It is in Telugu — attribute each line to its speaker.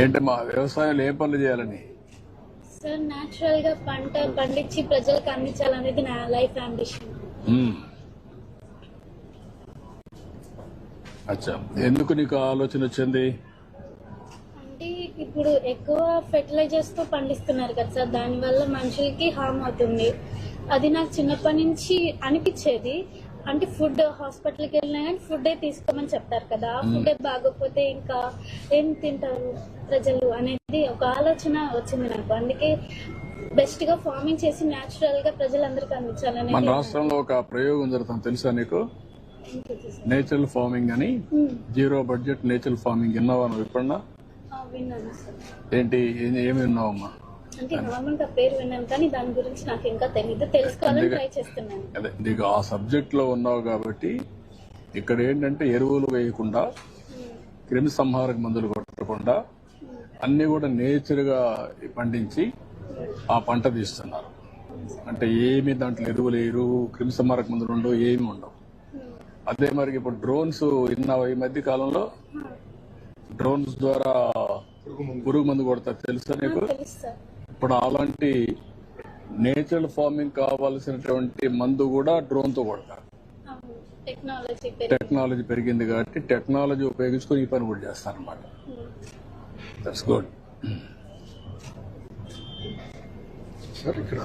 Speaker 1: ఏంటమ్మా వ్యవసాయంలో ఏ పనులు చేయాలని?
Speaker 2: సార్ న్యాచురల్గా పంట పండించి ప్రజలకు అందించాలనేది నా లైఫ్ అంబిషన్.
Speaker 1: అచ్చా. ఎందుకు నీకు ఆలోచన వచ్చింది?
Speaker 2: అంటే ఇప్పుడు ఎక్కువ ఫెర్టిలైజర్స్తో పండిస్తున్నారు కదా సార్ దానివల్ల మనుషులకి హామ్ అవుతుంది. అది నాకు చిన్నప్పటి నుంచి అనిపించేది. అంటే ఫుడ్ హాస్పిటల్కి వెళ్ళినా కానీ ఫుడ్ తీసుకోమని చెప్తారు కదా. ఆ ఫుడ్ బాగోకపోతే ఇంకా ఏం తింటారు ప్రజలు అనేది ఒక ఆలోచన వచ్చింది నాకు. అందుకే బెస్ట్గా ఫార్మింగ్ చేసి న్యాచురల్గా ప్రజలందరికీ
Speaker 1: మన
Speaker 2: అందించాలనేది
Speaker 1: రాష్ట్రంలో ఒక ప్రయోగం జరుగుతుంది తెలుసా నీకు. నేచురల్ ఫార్మింగ్ అని. జీరో బడ్జెట్ నేచురల్ ఫార్మింగ్ విన్నావా నువ్వు ఎప్పుడన్నా? ఏంటి? ఏమి విన్నావమ్మా?
Speaker 2: అంటే నార్మల్గా పేరు విన్నాను కానీ దాని గురించి నాకు ఇంకా తెలియదు తెలుసుకోవాలని ట్రై చేస్తున్నాను.
Speaker 1: అదే నీకు ఆ సబ్జెక్ట్లో ఉన్నావు కాబట్టి ఇక్కడ ఏంటంటే ఎరువులు వేయకుండా క్రిమి సంహారక మందులు కొట్టకుండా అన్ని కూడా నేచర్గా పండించి ఆ పంట తీస్తున్నారు. అంటే ఏమి దాంట్లో ఎరువులు వేయరు క్రిమి సంహారక మందులు ఉండవు ఏమి ఉండవు. అదే మరి ఇప్పుడు డ్రోన్స్ విన్నావు? ఈ మధ్య కాలంలో డ్రోన్స్ ద్వారా పురుగు మందు కొడతారు. తెలుసా నీకు? ఇప్పుడు అలాంటి నేచురల్ ఫార్మింగ్ కావాల్సినటువంటి మందు కూడా డ్రోన్తో కొడతారు.
Speaker 2: అవును టెక్నాలజీ పెరిగి
Speaker 1: టెక్నాలజీ పెరిగింది కాబట్టి టెక్నాలజీ ఉపయోగించుకొని ఈ పని కూడా చేస్తారు అనమాట దట్స్ గుడ్
Speaker 3: సార్ ఇక్కడ